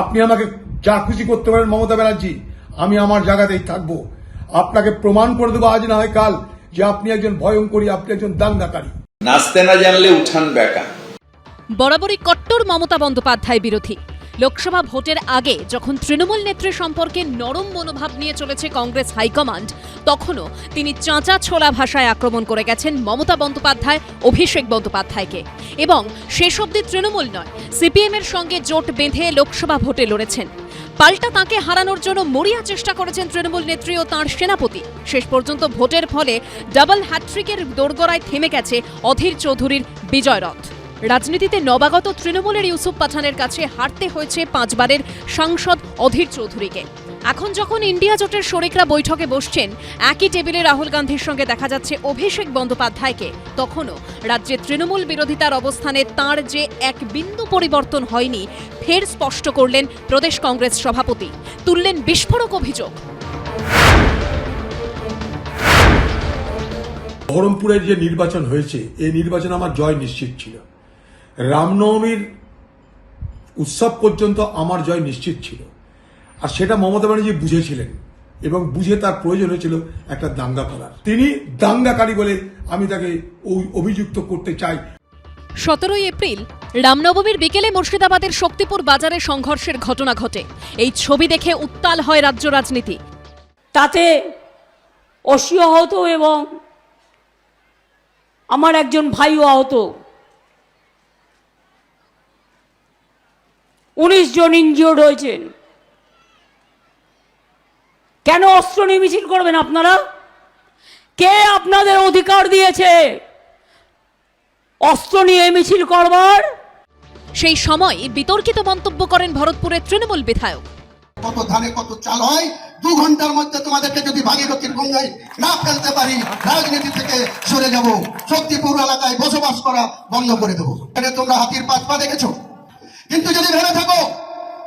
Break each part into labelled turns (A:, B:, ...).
A: আপনি আমাকে যা খুশি করতে পারেন মমতা ব্যানার্জি আমি আমার জায়গাতেই থাকব। আপনাকে প্রমাণ করে দেবো আজ না হয় কাল যে আপনি একজন ভয়ঙ্করী আপনি একজন দাঙ্গাকারী।
B: নাচতে না জানলে উঠান বেকা
C: বরাবরই কট্টর মমতা বন্দ্যোপাধ্যায় বিরোধী। লোকসভা ভোটের আগে যখন তৃণমূল নেত্রী সম্পর্কে নরম মনোভাব নিয়ে চলেছে কংগ্রেস হাইকমান্ড, তখনও তিনি চাঁচা ছোলা ভাষায় আক্রমণ করে গেছেন মমতা বন্দ্যোপাধ্যায়, অভিষেক বন্দ্যোপাধ্যায়কে। এবং শেষ অবধি তৃণমূল নয়, সিপিএমের সঙ্গে জোট বেঁধে লোকসভা ভোটে লড়েছেন। পাল্টা তাঁকে হারানোর জন্য মরিয়া চেষ্টা করেছেন তৃণমূল নেত্রী ও তাঁর সেনাপতি। শেষ পর্যন্ত ভোটের ফলে ডাবল হ্যাট্রিকের দোরগড়ায় থেমে গেছে অধীর চৌধুরীর বিজয় রথ। রাজনীতিতে নবাগত তৃণমূলের ইউসুফ পাঠানের কাছে হারতে হয়েছে পাঁচবারের সাংসদ অধীর চৌধুরীকে। এখন যখন ইন্ডিয়া জোটের শরিকরা বৈঠকে বসছেন, একই টেবিলে রাহুল গান্ধীর সঙ্গে দেখা যাচ্ছে অভিষেক বন্দ্যোপাধ্যায়কে। তখনও রাজ্যে তৃণমূল বিরোধিতার অবস্থানে তার যে এক বিন্দু পরিবর্তন হয়নি, ফের স্পষ্ট করলেন প্রদেশ কংগ্রেস সভাপতি। তুললেন বিস্ফোরক অভিযোগ।
A: বহরমপুরের যে নির্বাচন হয়েছে, এই নির্বাচন আমার জয় নিশ্চিত ছিল। রামনবমীর উৎসব পর্যন্ত আমার জয় নিশ্চিত ছিল। আর সেটা মমতা ব্যানার্জি বুঝেছিলেন এবং বুঝে তার প্রয়োজন হয়েছিল একটা দাঙ্গা করার। তিনি দাঙ্গাকারী বলে আমি তাকে ওই অভিযুক্ত করতে চাই।
C: সতেরোই এপ্রিল রামনবমীর বিকেলে মুর্শিদাবাদের শক্তিপুর বাজারে সংঘর্ষের ঘটনা ঘটে। এই ছবি দেখে উত্তাল হয় রাজ্য রাজনীতি।
D: তাতে অসি আহত এবং আমার একজন ভাইও আহত। উনিশ জন ইনজিওর্ড হয়েছেন কেন অস্ত্র নিয়ে মিছিল করবেন আপনারা? কে আপনাদের অধিকার দিয়েছে? অস্ত্র নিয়ে মিছিল করবার?
C: সেই সময় বিতর্কিত মন্তব্য করেন ভরতপুরের তৃণমূল বিধায়ক।
E: কত ধানে কত চাল হয়? দু ঘণ্টার মধ্যে তোমাদেরকে যদি ভাগীরথীর গঙ্গায় না ফেলতে পারি রাজনীতি থেকে সরে যাব। শক্তিপুর এলাকায় বসবাস করা বন্ধ করে দেবো। এটা তোমরা হাতির পাঁচ পা দেখেছ কিন্তু যদি ভেবে থাকো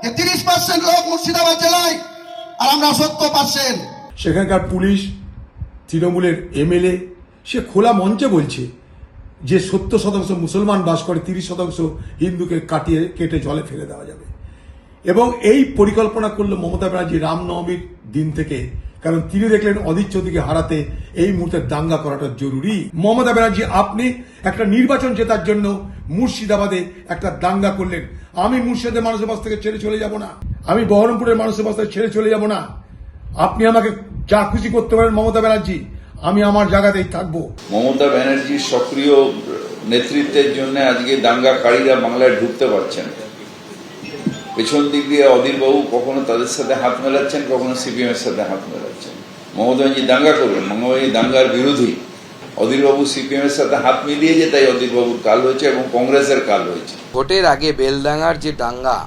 E: যে তিরিশ পার্সেন্ট লোক মুর্শিদাবাদ জেলায়, আর আমরা সত্তর পার্সেন্ট।
A: সেখানকার পুলিশ, তৃণমূলের এমএলএ, সে খোলা মঞ্চে বলছে যে সত্তর শতাংশ মুসলমান বাস করে, তিরিশ শতাংশ হিন্দুকে কাটিয়ে কেটে জলে ফেলে দেওয়া যাবে। এবং এই পরিকল্পনা করল মমতা ব্যানার্জি রামনবমীর দিন থেকে। কারণ তিনি দেখলেন অধীর চৌধুরীকে হারাতে এই মুহূর্তে দাঙ্গা করাটা জরুরি। মমতা ব্যানার্জি, আপনি একটা নির্বাচন জেতার জন্য মুর্শিদাবাদে একটা দাঙ্গা করলেন। আমি মুর্শিদাবাদের মানুষের পাশ থেকে ছেড়ে চলে যাব না। আমি বহরমপুরের মানুষের বাস থেকে ছেড়ে চলে যাব না। আপনি আমাকে যা খুশি করতে পারেন মমতা ব্যানার্জি আমি আমার জায়গাতেই থাকব।
B: মমতা ব্যানার্জির সক্রিয় নেতৃত্বের জন্য আজকে দাঙ্গাকারীরা বাংলায় ঢুকতে পারছেন পেছন দিক দিয়ে অধীরবাবু কখনো তাদের সাথে হাত মেলাচ্ছেন কখনো সিপিএম এর সাথে হাত মেলাচ্ছেন। মমতা ব্যানার্জি দাঙ্গা করবেন মমতা ব্যানার্জি দাঙ্গার বিরোধী। অধীরবাবু সিপিএম এর সাথে হাত মিলিয়েছে তাই অধীরবাবুর কাল হয়েছে এবং কংগ্রেসের কাল হয়েছে।
F: ভোটের আগে বেলডাঙ্গার যে দাঙ্গা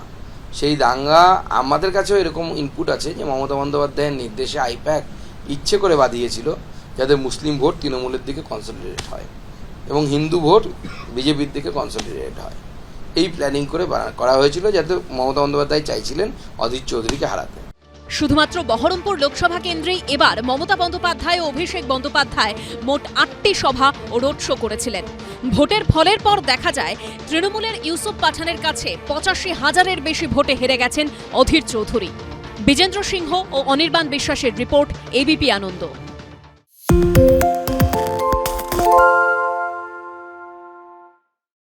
F: সেই দাঙ্গা আমাদের কাছেও এরকম ইনপুট আছে যে মমতা বন্দ্যোপাধ্যায়ের নির্দেশে আইপ্যাক ইচ্ছে করে বাঁধিয়েছিল যাতে মুসলিম ভোট তৃণমূলের দিকে কনসলিডেট হয় এবং হিন্দু ভোট বিজেপির দিকে কনসলিডেট হয়। এই প্ল্যানিং করে করা হয়েছিল যাতে মমতা বন্দ্যোপাধ্যায় চাইছিলেন অধীর চৌধুরীকে হারাতে।
C: শুধুমাত্র বহরমপুর লোকসভা কেন্দ্রেই এবার মমতা বন্দ্যোপাধ্যায় ও অভিষেক বন্দ্যোপাধ্যায় মোট আটটি সভা ও রোড শো করেছিলেন। ভোটের ফলের পর দেখা যায়, তৃণমূলের ইউসুফ পাঠানের কাছে পঁচাশি হাজারের বেশি ভোটে হেরে গেছেন অধীর চৌধুরী। বিজেন্দ্র সিংহ ও অনির্বাণ বিশ্বাসের রিপোর্ট এবিপি আনন্দ।